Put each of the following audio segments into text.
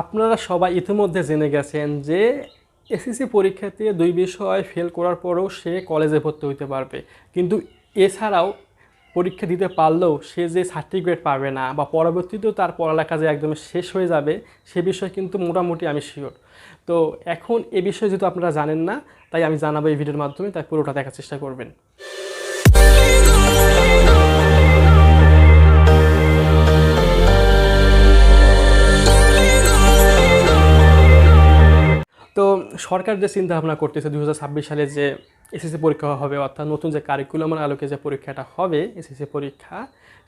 আপনারা সবাই ইতিমধ্যে জেনে গেছেন যে এসএসসি পরীক্ষাতে দুই বিষয় ফেল করার পরেও সে কলেজে ভর্তি হইতে পারবে। কিন্তু এছাড়াও পরীক্ষা দিতে পারলেও সে যে সার্টিফিকেট পাবে না বা পরবর্তীতেও তার পড়ালেখা যে একদম শেষ হয়ে যাবে, সে বিষয়ে কিন্তু মোটামুটি আমি শিওর তো এখন এ বিষয়ে যেহেতু আপনারা জানেন না, তাই আমি জানাব এই ভিডিওর মাধ্যমে, তাই পুরোটা দেখার চেষ্টা করবেন। তো সরকার যে চিন্তা ভাবনা করতেছে দু হাজার ছাব্বিশ সালে যে এসএসসি পরীক্ষা হবে, অর্থাৎ নতুন যে কারিকুলামের আলোকে যে পরীক্ষাটা হবে এসএসসি পরীক্ষা,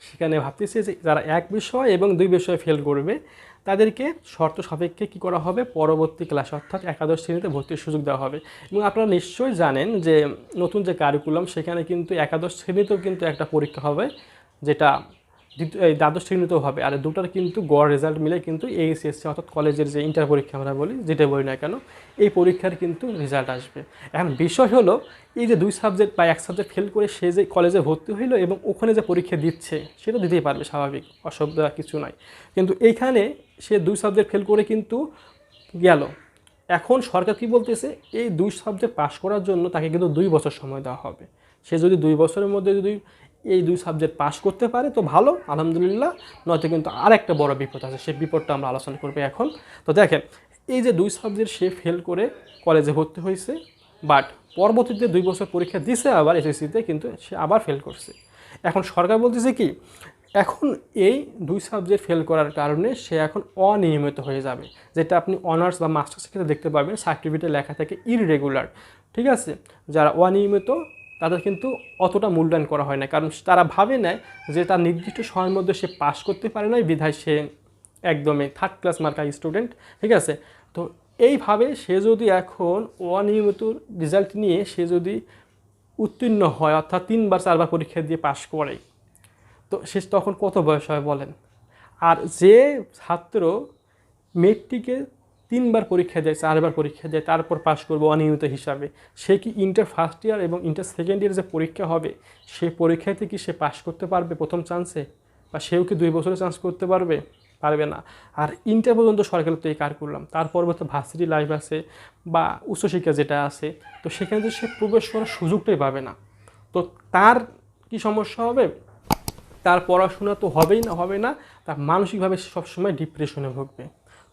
সেখানে ভাবতেছে যে যারা এক বিষয় এবং দুই বিষয়ে ফেল করবে, তাদেরকে শর্ত সাপেক্ষে কী করা হবে? পরবর্তী ক্লাস অর্থাৎ একাদশ শ্রেণীতে ভর্তির সুযোগ দেওয়া হবে। এবং আপনারা নিশ্চয়ই জানেন যে নতুন যে কারিকুলাম সেখানে কিন্তু একাদশ শ্রেণীতেও কিন্তু একটা পরীক্ষা হবে, যেটা এই দ্বাদশ শ্রেণীতেও হবে। আর দুটার কিন্তু গড় রেজাল্ট মিলে কিন্তু এইচএসসি অর্থাৎ কলেজের যে ইন্টার পরীক্ষা আমরা বলি যেটা বলি না কেন, এই পরীক্ষার কিন্তু রেজাল্ট আসবে। এখন বিষয় হলো, এই যে দুই সাবজেক্ট বা এক সাবজেক্ট ফেল করে সে যে কলেজে ভর্তি হইল এবং ওখানে যে পরীক্ষা দিচ্ছে সেটা দিতেই পারবে স্বাভাবিক, অসুবিধা কিছু নাই। কিন্তু এইখানে সে দুই সাবজেক্ট ফেল করে কিন্তু গেল। এখন সরকার কি বলতেছে? এই দুই সাবজেক্ট পাশ করার জন্য তাকে কিন্তু দুই বছর সময় দেওয়া হবে। সে যদি দুই বছরের মধ্যে যদি এই দুই সাবজেক্ট পাশ করতে পারে, তো ভালো, আলহামদুলিল্লাহ। নয়তো কিন্তু আর একটা বড় বিপদ আছে, সেই বিপদটা আমরা আলোচনা করব এখন। তো দেখেন, এই যে দুই সাবজেক্ট সে ফেল করে কলেজে ভর্তি হয়েছে বাট পরবর্তীতে দুই বছর পরীক্ষা দিছে আবার এসএসসিতে কিন্তু সে আবার ফেল করছে। এখন সরকার বলতেছে কি, এখন এই দুই সাবজেক্ট ফেল করার কারণে সে এখন অনিয়মিত হয়ে যাবে। যেটা আপনি অনার্স বা মাস্টার্সের ক্ষেত্রে দেখতে পাবেন সার্টিফিকেটে লেখা থাকে ইররেগুলার ঠিক আছে? যারা অনিয়মিত তাদের কিন্তু অতটা মূল্যায়ন করা হয় না। কারণ তারা ভাবে নেয় যে তার নির্দিষ্ট সময়ের মধ্যে সে পাশ করতে পারে না বিধায় সে একদমই থার্ড ক্লাস মার্কা স্টুডেন্ট ঠিক আছে? তো এইভাবে সে যদি এখন অনিয়মিত রেজাল্ট নিয়ে সে যদি উত্তীর্ণ হয়, অর্থাৎ তিনবার, চারবার পরীক্ষা দিয়ে পাশ করে, তো সে তখন কত বয়স হয় বলেন? আর যে ছাত্র মেট্রিকে তিনবার পরীক্ষা দেয়, চারবার পরীক্ষা দেয়, তারপর পাশ করব অনিয়মিত হিসাবে। সে কি ইন্টার ফার্স্ট ইয়ার এবং ইন্টার সেকেন্ড ইয়ার যে পরীক্ষা হবে সেই পরীক্ষাতে কি সে পাশ করতে পারবে প্রথম চান্সে বা সেও কি দুই বছরে চান্স করতে পারবে? পারবে না। আর ইন্টার পর্যন্ত সরকারের তো এই কার করলাম তার পরবর্তী ভার্সিটি লাইফ আছে বা উচ্চশিক্ষা যেটা আছে, তো সেখানে তো সে প্রবেশ করার সুযোগটাই পাবে না। তো তার কি সমস্যা হবে? তার পড়াশোনা তো হবেই না, হবে না। তার মানসিকভাবে সে সবসময় ডিপ্রেশনে ভুগবে।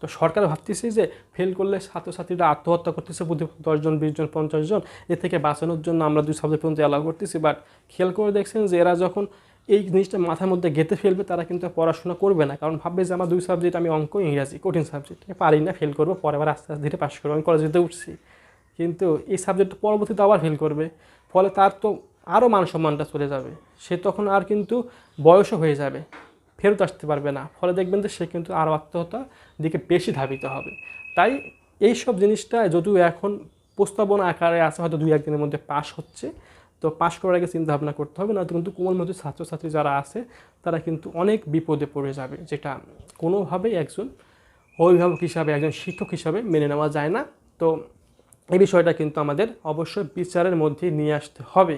তো সরকার ভাবতেছে যে ফেল করলে ছাত্রছাত্রীরা আত্মহত্যা করতেছে বুদ্ধি দশজন, বিশজন পঞ্চাশ জন এ থেকে বাঁচানোর জন্য আমরা দুই সাবজেক্ট পর্যন্ত অ্যালাউ করতেছি। বাট খেয়াল করে দেখছেন যে এরা যখন এই জিনিসটা মাথার মধ্যে গেঁথে ফেলবে, তারা কিন্তু পড়াশোনা করবে না। কারণ ভাববে যে আমার দুই সাবজেক্ট আমি অঙ্ক, ইংরাজি, কঠিন সাবজেক্ট পারি না ফেল করব, পরে আবার আস্তে আস্তে ধীরে পাশ করব, আমি কলেজেতে উঠছি। কিন্তু এই সাবজেক্ট পরবর্তীতে আবার ফেল করবে। ফলে তার তো আরও মান সম্মানটা চলে যাবে। সে তখন আর কিন্তু বয়সও হয়ে যাবে। ফেরত আসতে পারবে না। ফলে দেখবেন যে সে কিন্তু আরও আত্মহত্যা দিকে বেশি ধাবিত হবে। তাই এই সব জিনিসটা যদিও এখন প্রস্তাবনা আকারে আছে, হয়তো দুই একদিনের মধ্যে পাশ হচ্ছে, তো পাশ করার আগে চিন্তা ভাবনা করতে হবে না কিন্তু কোমল মধ্যে ছাত্রছাত্রী যারা আছে, তারা কিন্তু অনেক বিপদে পড়ে যাবে, যেটা কোনোভাবেই একজন অভিভাবক হিসাবে, একজন শিক্ষক হিসাবে মেনে নেওয়া যায় না। তো এই বিষয়টা কিন্তু আমাদের অবশ্যই বিচারের মধ্যে নিয়ে আসতে হবে।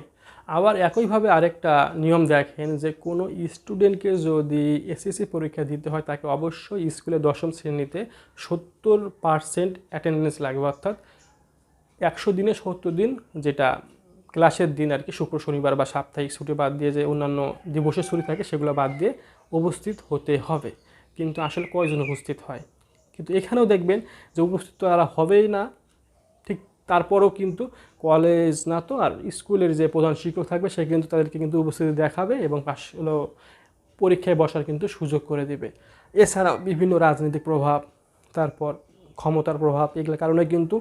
আবার একইভাবে আরেকটা নিয়ম দেখেন যে কোনো স্টুডেন্টকে যদি এসএসসি পরীক্ষা দিতে হয়, তাকে অবশ্যই স্কুলে দশম শ্রেণীতে সত্তর পার্সেন্ট অ্যাটেন্ডেন্স লাগবে। অর্থাৎ একশো দিনে সত্তর দিন যেটা ক্লাসের দিন আর কি, শুক্র, শনিবার বা সাপ্তাহিক ছুটি বাদ দিয়ে যে অন্যান্য দিবসের ছুটি থাকে, সেগুলো বাদ দিয়ে উপস্থিত হতে হবে। কিন্তু আসলে কয়জন উপস্থিত হয়? কিন্তু এখানেও দেখবেন যে উপস্থিত তারা হবেই না। তারপরেও কিন্তু কলেজ না তো, আর স্কুলের যে প্রধান শিক্ষক থাকবে, সে কিন্তু তাদেরকে কিন্তু উপস্থিতি দেখাবে এবং পাশ হলো পরীক্ষায় বসার কিন্তু সুযোগ করে দেবে। এছাড়াও বিভিন্ন রাজনৈতিক প্রভাব, তারপর ক্ষমতার প্রভাব, এগুলোর কারণে কিন্তু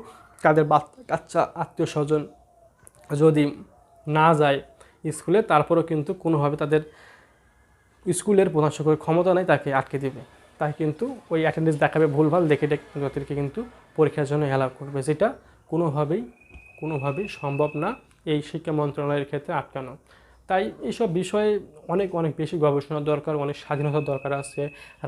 তাদের বাচ্চা আত্মীয় স্বজন যদি না যায় স্কুলে, তারপরেও কিন্তু কোনোভাবে তাদের স্কুলের প্রধান শিক্ষকের ক্ষমতা নেই, তাকে আটকে দেবে। তাই কিন্তু ওই অ্যাটেন্ডেন্স দেখাবে ভুলভাল দেখে তাদেরকে কিন্তু পরীক্ষার জন্য অ্যালাউ করবে, যেটা কোনোভাবেই কোনোভাবেই সম্ভব না এই শিক্ষা মন্ত্রণালয়ের ক্ষেত্রে আটকানো। তাই এইসব বিষয়ে অনেক অনেক বেশি গবেষণার দরকার, অনেক স্বাধীনতার দরকার আছে।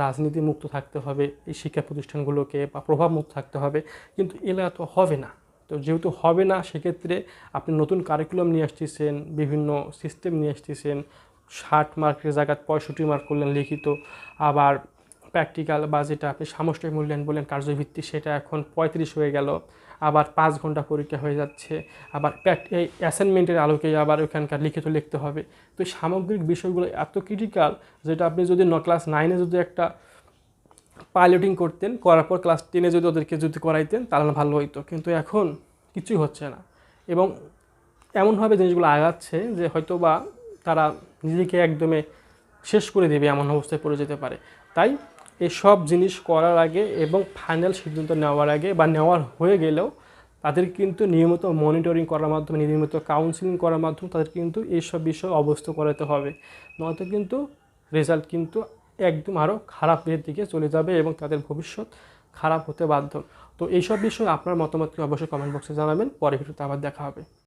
রাজনীতি মুক্ত থাকতে হবে, এই শিক্ষা প্রতিষ্ঠানগুলোকে বা প্রভাব মুক্ত থাকতে হবে। কিন্তু এলা তো হবে না। তো যেহেতু হবে না, সেক্ষেত্রে আপনি নতুন কারিকুলাম নিয়ে আসতেছেন, বিভিন্ন সিস্টেম নিয়ে আসতেছেন, ষাট মার্কের জায়গায় পঁয়ষট্টি মার্ক করলেন লিখিত। আবার প্র্যাকটিক্যাল বা যেটা আপনি সামষ্টিক মূল্যায়ন বললেন কার্যভিত্তিক সেটা এখন পঁয়ত্রিশ হয়ে গেল। আবার পাঁচ ঘণ্টা পরীক্ষা হয়ে যাচ্ছে। আবার এই অ্যাসাইনমেন্টের আলোকে আবার ওখানকার লিখিত লিখতে হবে। তো সামগ্রিক বিষয়গুলো এত ক্রিটিক্যাল যেটা আপনি যদি ন ক্লাস নাইনে যদি একটা পাইলটিং করতেন, করার পর ক্লাস টেনে যদি ওদেরকে যদি করাইতেন, তাহলে ভালো হইতো। কিন্তু এখন কিছুই হচ্ছে না। এবং এমনভাবে জিনিসগুলো আগাচ্ছে যে হয়তো বা তারা নিজেকে একদমে শেষ করে দেবে, এমন অবস্থায় পড়ে যেতে পারে। তাই এসব জিনিস করার আগে এবং ফাইনাল সিদ্ধান্ত নেওয়ার আগে বা নেওয়ার হয়ে গেলেও তাদের কিন্তু নিয়মিত মনিটরিং করার মাধ্যমে, নিয়মিত কাউন্সিলিং করার মাধ্যমে তাদের কিন্তু এইসব বিষয় অবস্থ করাতে হবে। নয়তো কিন্তু রেজাল্ট কিন্তু একদম আরও খারাপের দিকে চলে যাবে এবং তাদের ভবিষ্যৎ খারাপ হতে বাধ্য। তো এইসব বিষয়ে আপনার মতামতকে অবশ্যই কমেন্ট বক্সে জানাবেন। পরে ভিডিওতে আবার দেখা হবে।